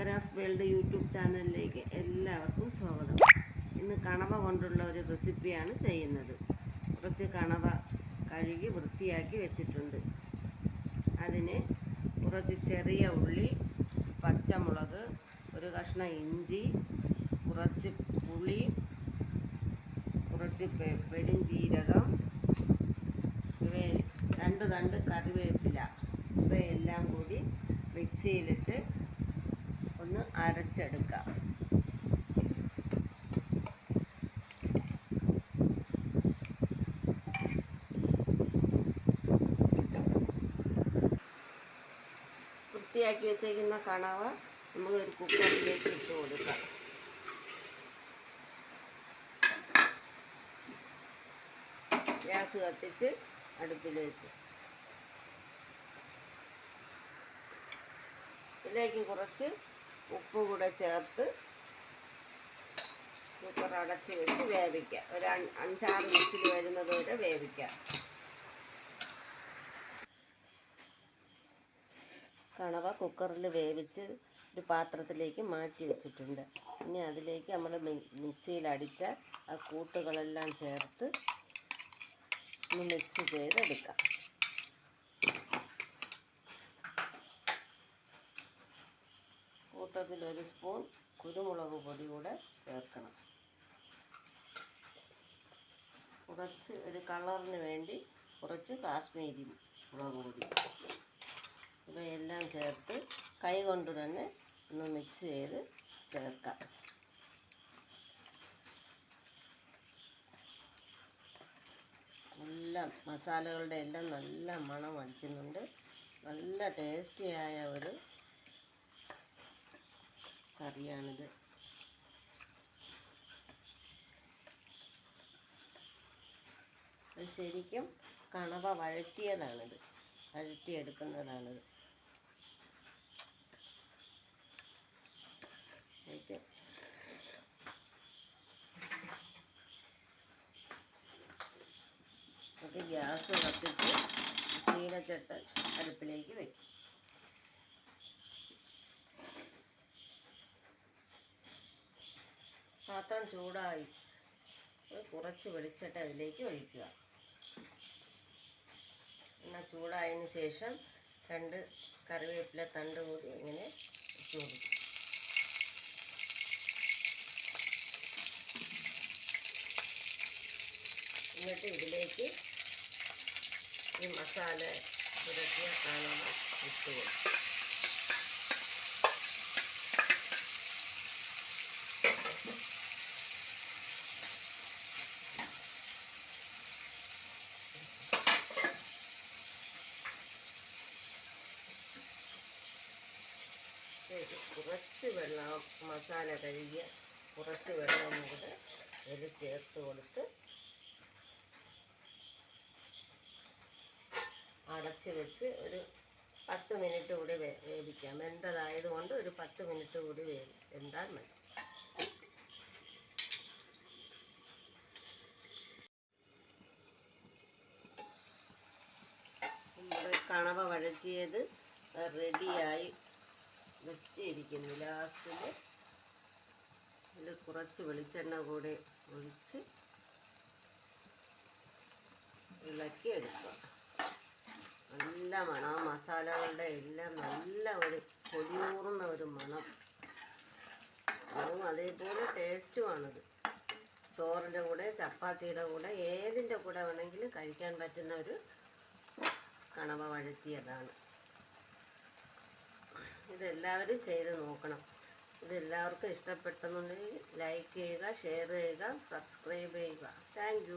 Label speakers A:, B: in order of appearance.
A: അക്കരാസ് world YouTube ചാനലിലേക്ക് എല്ലാവർക്കും സ്വാഗതം. ഇന്ന് കണവ കൊണ്ടുള്ള ഒരു റെസിപ്പിയാണ് ചെയ്യുന്നത്. കുറച്ച് കണവ കഴുകി വൃത്തിയാക്കി വെച്ചിട്ടുണ്ട്. അതിന് കുറച്ച് ചെറിയ ഉള്ളി പച്ചമുളക് ഒരു കഷ്ണം ഇഞ്ചി കുറച്ച് പുളി കുറച്ച് പെരും ജീരകം രണ്ട് തണ്ട് കറിവേപ്പില. ഇവയെല്ലാം കൂടി മിക്സിയിലിട്ട് ഒന്ന് അരച്ചെടുക്കാം. വൃത്തിയാക്കി വെച്ചേക്കുന്ന കണവ് നമുക്ക് ഒരു കുക്കറിലേക്ക് ഇട്ട് കൊടുക്കാം. ഗ്യാസ് കത്തിച്ച് അടുപ്പിലേക്ക്. ഇതിലേക്ക് കുറച്ച് ഉപ്പ് കൂടെ ചേർത്ത് കുക്കർ അടച്ച് വെച്ച് വേവിക്കാം. ഒരു അഞ്ച് അഞ്ചാറ് വിസിൽ വരുന്നത് വരെ വേവിക്കാം. കണവ കുക്കറിൽ വേവിച്ച് ഒരു പാത്രത്തിലേക്ക് മാറ്റി വെച്ചിട്ടുണ്ട്. ഇനി അതിലേക്ക് നമ്മൾ മിക്സിയിൽ അടിച്ച ആ കൂട്ടുകളെല്ലാം ചേർത്ത് ഒന്ന് മിക്സ് ചെയ്തെടുക്കാം. കൂട്ടത്തിൽ ഒരു സ്പൂൺ കുരുമുളക് പൊടി കൂടെ ചേർക്കണം. കുറച്ച് ഒരു കളറിന് വേണ്ടി കുറച്ച് കാശ്മീരി മുളക് പൊടി. ഇവയെല്ലാം ചേർത്ത് കൈ കൊണ്ട് തന്നെ ഒന്ന് മിക്സ് ചെയ്ത് ചേർക്കാം. എല്ലാം മസാലകളുടെ എല്ലാം നല്ല മണം അടിക്കുന്നുണ്ട്. നല്ല ടേസ്റ്റിയായ ഒരു കറിയാണിത്. അത് ശരിക്കും കണവ വഴറ്റിയതാണിത്. വഴറ്റിയെടുക്കുന്നതാണിത്. ഗ്യാസ് കത്തിച്ച് ചീനച്ചട്ട അടുപ്പിലേക്ക് വയ്ക്കും പാത്രം ചൂടായി. കുറച്ച് വെളിച്ചെണ്ണ അതിലേക്ക് ഒഴിക്കുക. എണ്ണ ചൂടായതിന് ശേഷം രണ്ട് കറിവേപ്പില തണ്ട് കൂടി ഇങ്ങനെ ഇട്ട് എന്നിട്ട് ഇതിലേക്ക് ഈ മസാല പുരട്ടിയ കാണുന്ന ഇട്ട് ഇതിലേക്ക് കുറച്ച് വെള്ളം മസാല കഴുകിയ കുറച്ച് വെള്ളം കൂടെ ഇതിൽ ചേർത്ത് കൊടുത്ത് അടച്ച് വെച്ച് ഒരു പത്ത് മിനിറ്റ് കൂടി വേ വേവിക്കാം. വെന്തതായതുകൊണ്ട് ഒരു പത്ത് മിനിറ്റ് കൂടി വേവി വെന്താൽ മതി. നമ്മുടെ കണവ വഴറ്റിയത് റെഡിയായി. വെച്ചിരിക്കുന്നു ലാസ്റ്റിൽ ഇതിൽ കുറച്ച് വെളിച്ചെണ്ണ കൂടി ഒഴിച്ച് ഇളക്കി എടുക്കുക നല്ല മണം. മസാലകളുടെ എല്ലാം നല്ല ഒരു പൊടിയൂറുന്ന ഒരു മണം. അതും അതേപോലെ ടേസ്റ്റുമാണത് ചോറിന്റെ കൂടെ ചപ്പാത്തിയുടെ കൂടെ ഏതിന്റെ കൂടെ വേണമെങ്കിലും കഴിക്കാൻ പറ്റുന്ന ഒരു കണവ വഴറ്റിയതാണ്. ഇതെല്ലാവരും ചെയ്ത് നോക്കണം. ഇതെല്ലാവർക്കും ഇഷ്ടപ്പെട്ടെന്നുണ്ടെങ്കിൽ ലൈക്ക് ചെയ്യുക ഷെയർ ചെയ്യുക സബ്സ്ക്രൈബ് ചെയ്യുക. താങ്ക്